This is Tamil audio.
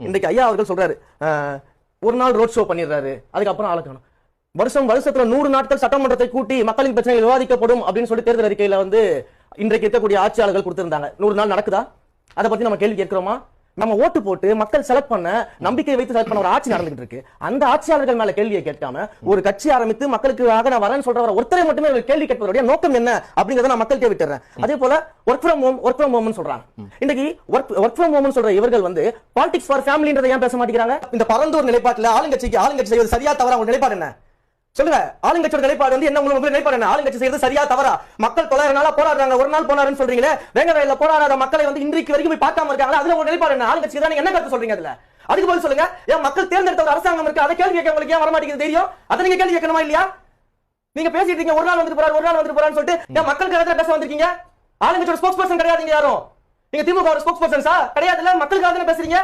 இன்றைக்கு ஐயா அவர்கள் சொல்றாரு அஹ், ஒரு நாள் ரோட் ஷோ பண்ணிடுறாரு அதுக்கப்புறம் ஆளை வருஷம் வருஷத்துல நூறு நாட்கள் சட்டமன்றத்தை கூட்டி மக்களின் பிரச்சனைகள் விவாதிக்கப்படும் அப்படின்னு சொல்லி தேர்தல் அறிக்கையில வந்து இன்றைக்கு இருக்கக்கூடிய ஆட்சியாளர்கள் கொடுத்திருந்தாங்க. நூறு நாள் நடக்குதா? அதை பத்தி நம்ம கேள்வி கேட்கிறோமா? நம்ம ஓட்டு போட்டு மக்கள் செலக்ட் பண்ண நம்பிக்கை வைத்து செலக்ட் பண்ண ஒரு ஆட்சி நடந்துகிட்டு இருக்கு. அந்த ஆட்சியாளர்கள் மேல கேள்வியை கேட்காம ஒரு கட்சி ஆரம்பித்து மக்களுக்காக நான் வரேன்னு சொல்ற ஒருத்தரை மட்டுமே கேள்வி கேட்பதோடைய நோக்கம் என்ன அப்படிங்கறத நான் மக்கள்கிட்ட விட்டுறேன். அதே போல work from home work from ஹோம்னு சொல்றாங்க. இன்னைக்கு ஒர்க் ஒர்க் ஃப்ரம் ஹோம்னு சொல்ற இவர்கள் வந்து பாலிடிக்ஸ் ஃபார் ஃபேமிலின்றதை ஏன் பேச மாட்டேங்கிறாங்க? இந்த பரந்தூர் நிலைப்பாட்டுல ஆளுங்கட்சிக்கு ஆளுங்கட்சி செய்வது சரியா தவறா? ஒரு நிலைப்பாடு என்ன? சொல்லுங்க ஆளுங்கட்சியோட நிலைப்பாடு வந்து என்ன? உங்களுக்கு நிலைப்பாடு என்ன? ஆளுங்கட்சி செய்யறது சரியா தவறா? மக்கள் தொள்ளாயிரம் நாளா போராடுறாங்க. ஒரு நாள் போனாருன்னு சொல்றீங்களே வேங்க வயல்ல போராடாத மக்களை வந்து இன்றைக்கு வரைக்கும் போய் பார்க்காம இருக்காங்க அதுல ஒரு நிலைப்பாடு என்ன? ஆளுங்கட்சி தான் என்ன கருத்து சொல்றீங்க அதுல? அதுக்கு பதில் சொல்லுங்க. ஏன் மக்கள் தேர்ந்தெடுத்த ஒரு அரசாங்கம் இருக்கு அதை கேள்வி கேட்க உங்களுக்கு ஏன் வர மாட்டேங்குது தெரியும்? அதை நீங்க கேள்வி கேட்கணுமா இல்லையா? நீங்க பேசிட்டு இருக்கீங்க. ஒரு நாள் வந்துட்டு போறாரு ஒரு நாள் வந்து போறான்னு சொல்லிட்டு ஏன் மக்கள் கருத்துல பேச வந்திருக்கீங்க? ஆளுங்கட்சியோட ஸ்போக்ஸ் பர்சன் கிடையாதுங்க யாரும். நீங்க திமுக ஸ்போக்ஸ் பர்சன்ஸா கிடையாதுல்ல? மக்களுக்காக தானே பேசுறீங்க?